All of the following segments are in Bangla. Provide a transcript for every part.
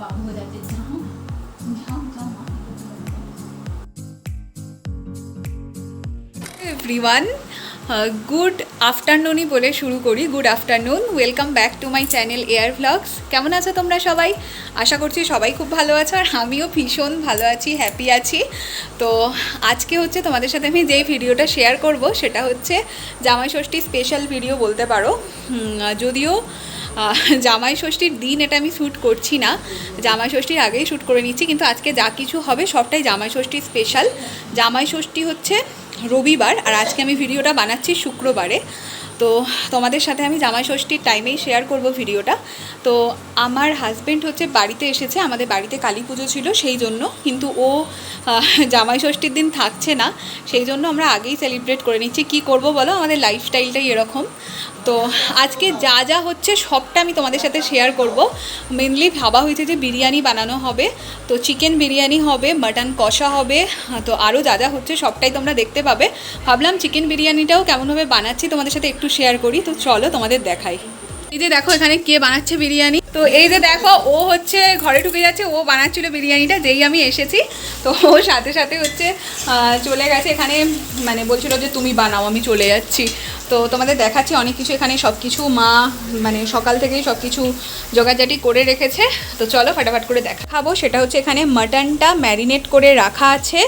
বাবু মা এভরিওয়ান গুড আফটারনুনই বলে শুরু করি। Good afternoon welcome back to my channel air vlogs কেমন আছো তোমরা সবাই? আশা করছি সবাই খুব ভালো আছো আর আমিও ভীষণ ভালো আছি হ্যাপি আছি। তো আজকে হচ্ছে তোমাদের সাথে আমি যেই ভিডিওটা শেয়ার করব, সেটা হচ্ছে জামাই ষষ্ঠী স্পেশাল ভিডিও বলতে পারো। যদিও জামাই ষষ্ঠীর দিন এটা আমি শ্যুট করছি না। জামাই ষষ্ঠীর আগেই শ্যুট করে নিচ্ছি, কিন্তু আজকে যা কিছু হবে সবটাই জামাই ষষ্ঠীর স্পেশাল জামাই ষষ্ঠী হচ্ছে রবিবার, আর আজকে আমি ভিডিওটা বানাচ্ছি শুক্রবারে। তো তোমাদের সাথে আমি জামাই ষষ্ঠীর টাইমেই শেয়ার করব ভিডিওটা। তো আমার হাজব্যান্ড হচ্ছে বাড়িতে এসেছে, আমাদের বাড়িতে কালী পুজো ছিল সেই জন্য, কিন্তু ও জামাই ষষ্ঠীর দিন থাকছে না, সেই জন্য আমরা আগেই সেলিব্রেট করে নিচ্ছি। কি করব বলো? আমাদের লাইফস্টাইলটাই এরকম। তো আজকে যা যা হচ্ছে সবটা আমি তোমাদের সাথে শেয়ার করব। মেনলি ভাবা হয়েছে যে বিরিয়ানি বানানো হবে, তো চিকেন বিরিয়ানি হবে মাটন কষা হবে, তো আরও যা যা হচ্ছে সবটাই তোমরা দেখতে পাবে। ভাবলাম চিকেন বিরিয়ানিটাও কেমনভাবে বানাচ্ছি, তোমাদের সাথে একটু শেয়ার করি, তো চলো তোমাদের দেখাই। এই যে দেখো এখানে কে বানাচ্ছে বিরিয়ানি। তো এই যে দেখো, ও হচ্ছে ঘরে ঢুকে যাচ্ছে, ও বানাচ্ছিল বিরিয়ানিটা, যেই আমি এসেছি। তো ও সাথে সাথে হচ্ছে চলে গেছে এখানে মানে বলছিল যে তুমি বানাও, আমি চলে যাচ্ছি। তো তোমাদের দেখাচ্ছি, অনেক কিছু এখানে সব কিছু মা মানে সকাল থেকেই সব কিছু জোগাড়জাটি করে রেখেছে। তো চলো ফাটাফাট করে দেখা খাব সেটা হচ্ছে এখানে মাটনটা ম্যারিনেট করে রাখা আছে।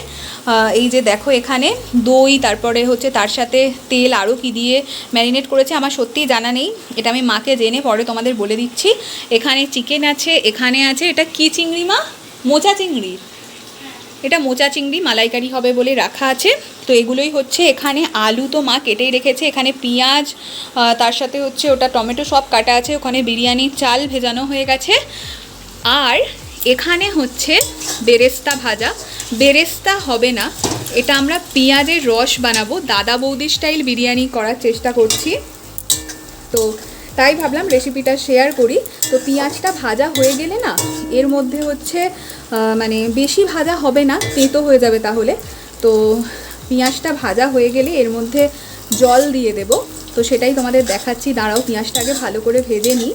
এই যে দেখো এখানে দই, তারপরে হচ্ছে তার সাথে তেল, আরও কি দিয়ে ম্যারিনেট করেছে, আমার সত্যিই জানা নেই। এটা আমি মাকে জেনে পরে তোমাদের বলে দিচ্ছি। এখানে চিকেন আছে, এখানে আছে, এটা কি চিংড়ি মা? মোচা চিংড়ি। এটা মোচা চিংড়ি, মালাইকারি হবে বলে রাখা আছে। তো এগুলোই হচ্ছে এখানে আলু তো মা কেটেই রেখেছে। এখানে পেঁয়াজ তার সাথে হচ্ছে ওটা টমেটো সব কাটা আছে। ওখানে বিরিয়ানির চাল ভেজানো হয়ে গেছে। আর এখানে হচ্ছে বেরেস্তা ভাজা। বেরেস্তা হবে না। এটা আমরা পেঁয়াজের রস বানাবো। দাদা বৌদি স্টাইল বিরিয়ানি করার চেষ্টা করছি। তো তাই ভাবলাম রেসিপিটা শেয়ার করি। তো পেঁয়াজটা ভাজা হয়ে গেলে না এর মধ্যে হচ্ছে মানে বেশি ভাজা হবে না, তেঁতো হয়ে যাবে তাহলে। তো পেঁয়াজটা ভাজা হয়ে গেলে এর মধ্যে জল দিয়ে দেব। তো সেটাই তোমাদের দেখাচ্ছি। দাঁড়াও, পেঁয়াজটাকে ভালো করে ভেজে নিই।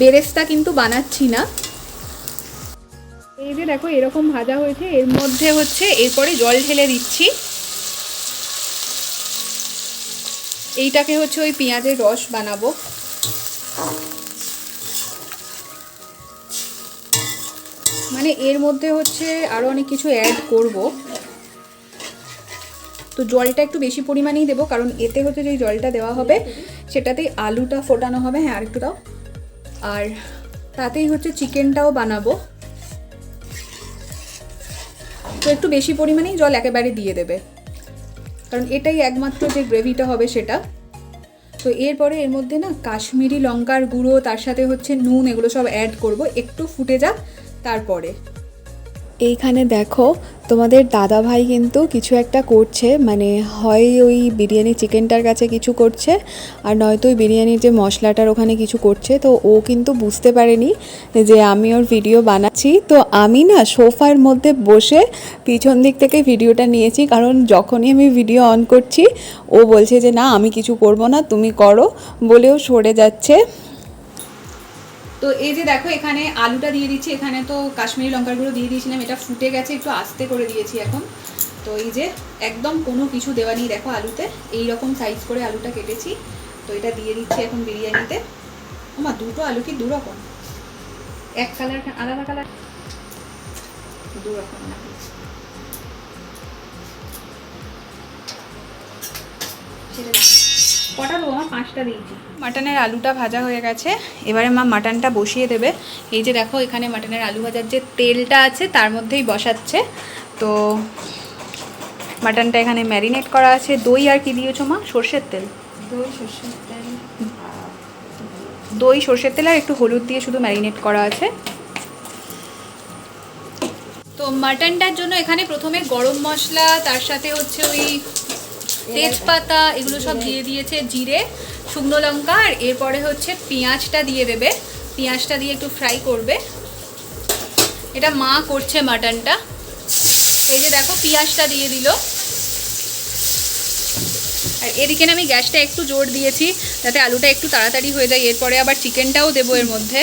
বেরেস্তা কিন্তু বানাচ্ছি না। এই যে দেখো, এরকম ভাজা হয়েছে। এর মধ্যে হচ্ছে এরপরে জল ঢেলে দিচ্ছি। এইটাকে হচ্ছে ওই পেঁয়াজের রস বানাবো। মানে এর মধ্যে হচ্ছে আরও অনেক কিছু অ্যাড করব। তো জলটা একটু বেশি পরিমাণেই দেবো, কারণ এতে হচ্ছে যে জলটা দেওয়া হবে, সেটাতেই আলুটা ফোটানো হবে হ্যাঁ আর একটু দাও। আর তাতেই হচ্ছে চিকেনটাও বানাবো। তো একটু বেশি পরিমাণেই জল একেবারে দিয়ে দেবে। কারণ এটাই একমাত্র যে গ্রেভিটা হবে সেটা। তো এরপরে এর মধ্যে না কাশ্মীরি লঙ্কার গুঁড়ো, তার সাথে হচ্ছে নুন, এগুলো সব অ্যাড করব। একটু ফুটে যাক তারপরে? এইখানে দেখো, তোমাদের দাদা ভাই কিন্তু কিছু একটা করছে মানে হয় ওই বিরিয়ানি চিকেনটার কাছে কিছু করছে, আর নয়তো ওই বিরিয়ানির যে মশলাটার ওখানে কিছু করছে, তো ও কিন্তু বুঝতে পারেনি যে আমি ওর ভিডিও বানাচ্ছি। তো আমি না সোফার মধ্যে বসে পিছন দিক থেকে ভিডিওটা নিয়েছি, কারণ যখনই আমি ভিডিও অন করছি, ও বলছে যে, না, আমি কিছু করব না, তুমি করো। বলেও সরে যাচ্ছে। তো এই যে দেখো, এখানে আলুটা দিয়ে দিচ্ছি। এখানে তো কাশ্মীরি লঙ্কার গুঁড়ো দিয়ে দিয়েছিলাম, এটা ফুটে গেছে, একটু আস্তে করে দিয়েছি এখন। তো এই যে একদম কোনো কিছু দেওয়া নেই, দেখো আলুতে। এই রকম সাইজ করে আলুটা কেটেছি। তো এটা দিয়ে দিচ্ছি এখন বিরিয়ানিতে। ওমা, দুটো আলু কি দু রকম এক কালার আলাদা কালার দুরকম না। দাও। কটা দেবো আমার পাঁচটা দিয়েছি। মাটনের আলুটা ভাজা হয়ে গেছে। এবারে মা মাটনটা বসিয়ে দেবে। এই যে দেখো এখানে মাটনের আলু ভাজার যে তেলটা আছে তার মধ্যেই বসাচ্ছে। তো মাটনটা এখানে ম্যারিনেট করা আছে। দই আর কি দিয়েছ মা? সর্ষের তেল? দই সর্ষের তেল। দই সর্ষের তেল আর একটু হলুদ দিয়ে শুধু ম্যারিনেট করা আছে। তো মাটনটার জন্য এখানে প্রথমে গরম মশলা তার সাথে হচ্ছে ওই তেজপাতা, এগুলো সব দিয়ে দিয়েছে জিরে, শুকনো লঙ্কা, আর এরপরে হচ্ছে পেঁয়াজটা দিয়ে দেবে। পেঁয়াজটা দিয়ে একটু ফ্রাই করবে। এটা মা করছে মাটনটা। এই যে দেখো, পেঁয়াজটা দিয়ে দিল। আর এদিকে আমি গ্যাসটা একটু জোর দিয়েছি, যাতে আলুটা একটু তাড়াতাড়ি হয়ে যায়। এরপরে আবার চিকেনটাও দেবো এর মধ্যে।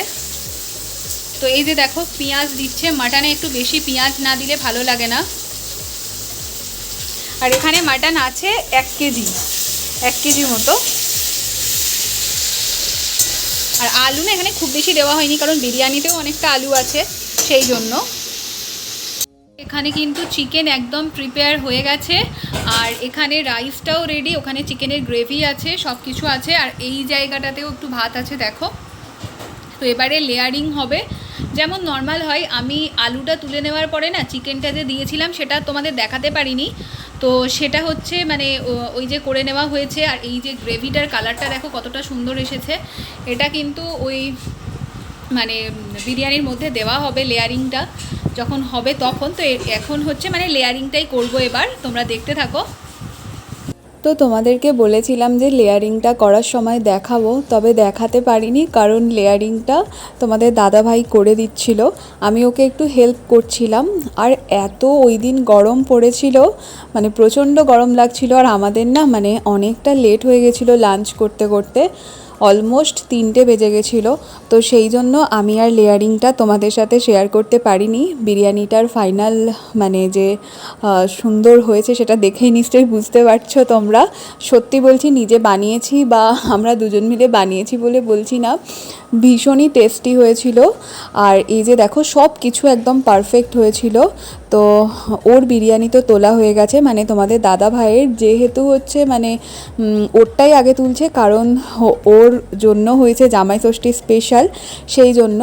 তো এই যে দেখো, পেঁয়াজ দিচ্ছে। মাটনে একটু বেশি পেঁয়াজ না দিলে ভালো লাগে না। আর এখানে মাটন আছে এক কেজি এক কেজি মতো। আর আলু না এখানে খুব বেশি দেওয়া হয়নি, কারণ বিরিয়ানিতেও অনেকটা আলু আছে সেই জন্য। এখানে কিন্তু চিকেন একদম প্রিপেয়ার হয়ে গেছে, আর এখানে রাইসটাও রেডি ওখানে চিকেনের গ্রেভি আছে সব কিছু আছে, আর এই জায়গাটাতেও একটু ভাত আছে, দেখো। তো এবারে লেয়ারিং হবে। যেমন নর্মাল হয়, আমি আলুটা তুলে নেওয়ার পরে না, চিকেনটা যে দিয়েছিলাম, সেটা তোমাদের দেখাতে পারিনি। তো সেটা হচ্ছে মানে ওই যে করে নেওয়া হয়েছে, আর এই যে গ্রেভিটার কালারটা দেখো কতটা সুন্দর এসেছে। এটা কিন্তু ওই মানে বিরিয়ানির মধ্যে দেওয়া হবে লেয়ারিংটা, যখন হবে তখন। তো এখন হচ্ছে মানে লেয়ারিংটাই করব এবার, তোমরা দেখতে থাকো। তো তোমাদেরকে বলেছিলাম যে লেয়ারিংটা করার সময় দেখাবো, তবে দেখাতে পারিনি কারণ লেয়ারিংটা তোমাদের দাদাভাই করে দিচ্ছিল। আমি ওকে একটু হেল্প করছিলাম। আর এত ওই দিন গরম পড়েছিল মানে প্রচণ্ড গরম লাগছিল আর আমাদের না মানে অনেকটা লেট হয়ে গেছিল লাঞ্চ করতে করতে। অলমোস্ট তিনটে বেজে গেছিল। তো সেই জন্য আমি আর লেয়ারিংটা তোমাদের সাথে শেয়ার করতে পারিনি। বিরিয়ানিটার ফাইনাল মানে যে সুন্দর হয়েছে সেটা দেখেই নিশ্চয়ই বুঝতে পারছ তোমরা। সত্যি বলছি, নিজে বানিয়েছি বা আমরা দুজন মিলে বানিয়েছি বলে বলছি না। ভীষণই টেস্টি হয়েছিল। আর এই যে দেখো সব কিছু একদম পারফেক্ট হয়েছিল। তো ওর বিরিয়ানি তো তোলা হয়ে গেছে। মানে তোমাদের দাদা ভাইয়ের যেহেতু হচ্ছে মানে ওরটাই আগে তুলছে, কারণ ওর জন্য হয়েছে জামাই ষষ্ঠী স্পেশাল সেই জন্য।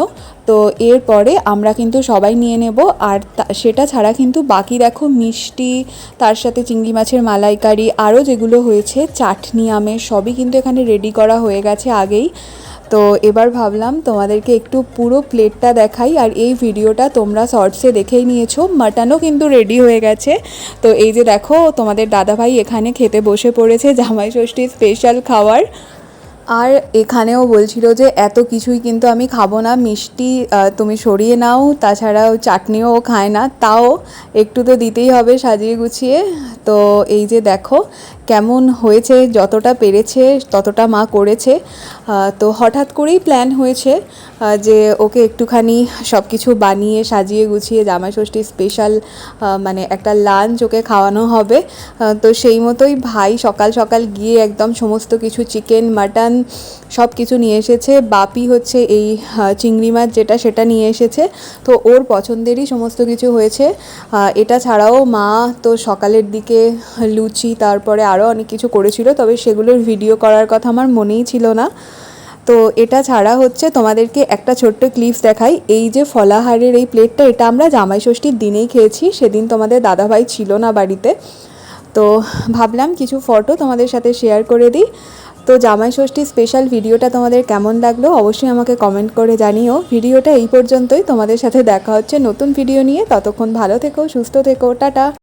তো এরপরে আমরা কিন্তু সবাই নিয়ে নেব। আর সেটা ছাড়া কিন্তু বাকি দেখো মিষ্টি, তার সাথে চিংড়ি মাছের মালাইকারি, আরও যেগুলো হয়েছে, চাটনি আমের সবই কিন্তু এখানে রেডি করা হয়ে গেছে আগেই। তো এবার ভাবলাম তোমাদেরকে একটু পুরো প্লেটটা দেখাই আর এই ভিডিওটা তোমরা শর্টসে দেখেই নিয়েছো। মাটনও কিন্তু রেডি হয়ে গেছে। তো এই যে দেখো, তোমাদের দাদাভাই এখানে খেতে বসে পড়েছে জামাই ষষ্ঠীর স্পেশাল খাবার। আর এখানেও বলছিল যে এত কিছুই কিন্তু আমি খাব না, মিষ্টি তুমি সরিয়ে নাও, তাছাড়াও চাটনিও খায় না, তাও একটু তো দিতেই হবে সাজিয়ে গুছিয়ে। তো এই যে দেখো কেমন হয়েছে, যতটা পেরেছে, ততটা মা করেছে। তো হঠাৎ করেই প্ল্যান হয়েছে যে ওকে একটুখানি সব কিছু বানিয়ে, সাজিয়ে গুছিয়ে জামাই ষষ্ঠী স্পেশাল মানে একটা লাঞ্চ ওকে খাওয়ানো হবে। তো সেই মতোই ভাই সকাল সকাল গিয়ে একদম সমস্ত কিছু চিকেন মাটন সব কিছু নিয়ে এসেছে। বাপি হচ্ছে এই চিংড়ি মাছ যেটা, সেটা নিয়ে এসেছে। তো ওর পছন্দেরই সমস্ত কিছু হয়েছে। এটা ছাড়াও মা তো সকালের দিকে লুচি, তারপরে আরও অনেক কিছু করেছিল, তবে সেগুলোর ভিডিও করার কথা আমার মনেই ছিল না। তো এটা ছাড়া হচ্ছে তোমাদেরকে একটা ছোট্ট ক্লিপস দেখাই। এই যে ফলাহারের এই প্লেটটা এটা আমরা জামাই ষষ্ঠীর দিনেই খেয়েছি, সেদিন তোমাদের দাদাভাই ছিল না বাড়িতে। তো ভাবলাম কিছু ফটো তোমাদের সাথে শেয়ার করে দিই। তো জামাই ষষ্ঠী স্পেশাল ভিডিওটা তোমাদের কেমন লাগল অবশ্যই আমাকে কমেন্ট করে জানিও। ভিডিওটা এই পর্যন্তই, তোমাদের সাথে দেখা হচ্ছে নতুন ভিডিও নিয়ে। ততক্ষণ ভালো থেকো, সুস্থ থেকো, টাটা।